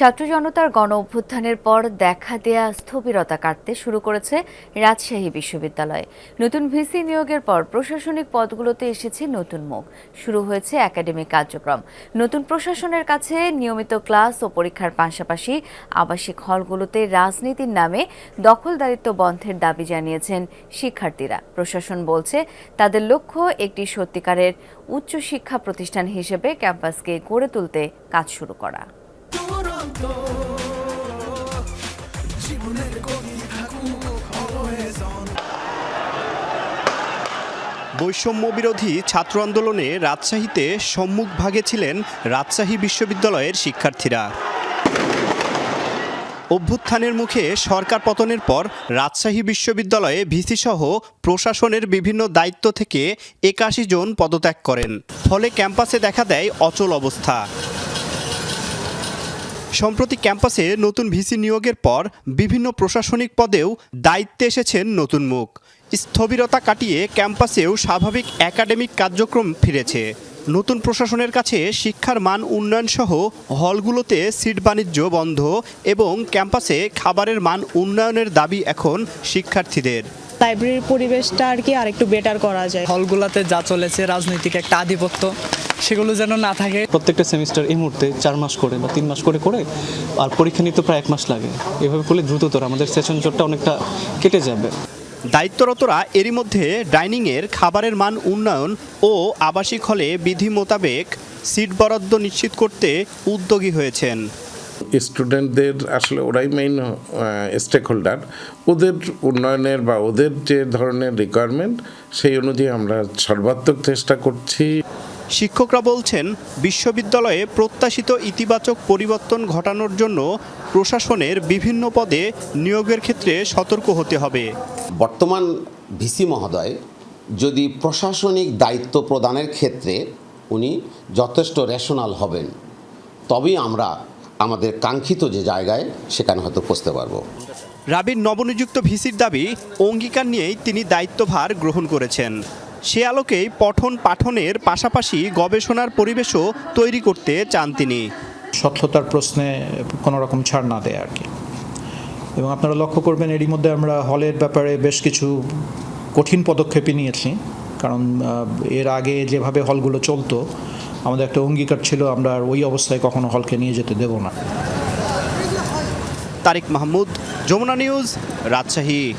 ছাত্র জনতার গণ অভ্যুত্থানের পর দেখা দেয়া স্থবিরতা কাটতে শুরু করেছে রাজশাহী বিশ্ববিদ্যালয়। নতুন ভিসি নিয়োগের পর প্রশাসনিক পদগুলোতে এসেছে নতুন মুখ। শুরু হয়েছে একাডেমিক কার্যক্রম। নতুন প্রশাসনের কাছে নিয়মিত ক্লাস ও পরীক্ষার পাশাপাশি আবাসিক হলগুলোতে রাজনীতির নামে দখলদারিত্ব বন্ধের দাবি জানিয়েছেন শিক্ষার্থীরা। প্রশাসন বলছে, তাদের লক্ষ্য একটি সত্যিকারের উচ্চশিক্ষা প্রতিষ্ঠান হিসেবে ক্যাম্পাসকে গড়ে তুলতে কাজ শুরু করা। বৈষম্য বিরোধী ছাত্র আন্দোলনে রাজশাহীতে সম্মুখভাগে ছিলেন রাজশাহী বিশ্ববিদ্যালয়ের শিক্ষার্থীরা। অভ্যুত্থানের মুখে সরকার পতনের পর রাজশাহী বিশ্ববিদ্যালয়ে ভিসিসহ প্রশাসনের বিভিন্ন দায়িত্ব থেকে একাশি জন পদত্যাগ করেন। ফলে ক্যাম্পাসে দেখা দেয় অচল অবস্থা। সম্প্রতি ক্যাম্পাসে নতুন ভিসি নিয়োগের পর বিভিন্ন প্রশাসনিক পদেও দায়িত্বে এসেছেন নতুন মুখ। স্থবিরতা কাটিয়ে ক্যাম্পাসেও স্বাভাবিক একাডেমিক কার্যক্রম ফিরেছে। নতুন প্রশাসনের কাছে শিক্ষার মান উন্নয়ন সহ হলগুলোতে সিট বাণিজ্য বন্ধ এবং ক্যাম্পাসে খাবারের মান উন্নয়নের দাবি এখন শিক্ষার্থীদের। লাইব্রেরির পরিবেশটা আর কি আরেকটু বেটার করা যায়। হলগুলোতে যা চলেছে রাজনৈতিক একটা আধিপত্য সেগুলো যেন না থাকে। প্রত্যেকটা সেমিস্টার এই মুহূর্তে চার মাস করে বা তিন মাস করে করে আর পরীক্ষা নিতে প্রায় এক মাস লাগে। এভাবে করলে দ্রুততর আমাদের সেশন জটটা অনেকটা কেটে যাবে। দায়িত্বরতরা এরই মধ্যে ডাইনিংয়ের খাবারের মান উন্নয়ন ও আবাসিক হলে বিধি মোতাবেক সিট বরাদ্দ নিশ্চিত করতে উদ্যোগী হয়েছেন। স্টুডেন্টদের আসলে ওরাই মেইন স্টেক হোল্ডার ওদের উন্নয়নের বা ওদের যে ধরনের রিকোয়ারমেন্ট সেই অনুযায়ী আমরা সর্বাত্মক চেষ্টা করছি। শিক্ষকরা বলছেন বিশ্ববিদ্যালয়ে প্রত্যাশিত ইতিবাচক পরিবর্তন ঘটানোর জন্য প্রশাসনের বিভিন্ন পদে নিয়োগের ক্ষেত্রে সতর্ক হতে হবে। বর্তমান ভিসি মহোদয় যদি প্রশাসনিক দায়িত্ব প্রদানের ক্ষেত্রে উনি যথেষ্ট রেশনাল হবেন তবেই আমরা আমাদের কাঙ্ক্ষিত যে জায়গায় সেখানে হয়তো পৌঁছতে পারব। রাবির নবনিযুক্ত ভিসির দাবি অঙ্গীকার নিয়েই তিনি দায়িত্বভার গ্রহণ করেছেন। সে আলোকেই পঠন পাঠনের পাশাপাশি গবেষণার পরিবেশও তৈরি করতে চান তিনি। স্বচ্ছতার প্রশ্নে কোনো রকম ছাড় না দেয় আর কি। এবং আপনারা লক্ষ্য করবেন এরই মধ্যে আমরা হলের ব্যাপারে বেশ কিছু কঠিন পদক্ষেপই নিয়েছি। কারণ এর আগে যেভাবে হলগুলো চলতো আমাদের একটা অঙ্গীকার ছিল, আমরা আর ওই অবস্থায় কখনো হলকে নিয়ে যেতে দেব না। তারিক মাহমুদ, যমুনা নিউজ, রাজশাহী।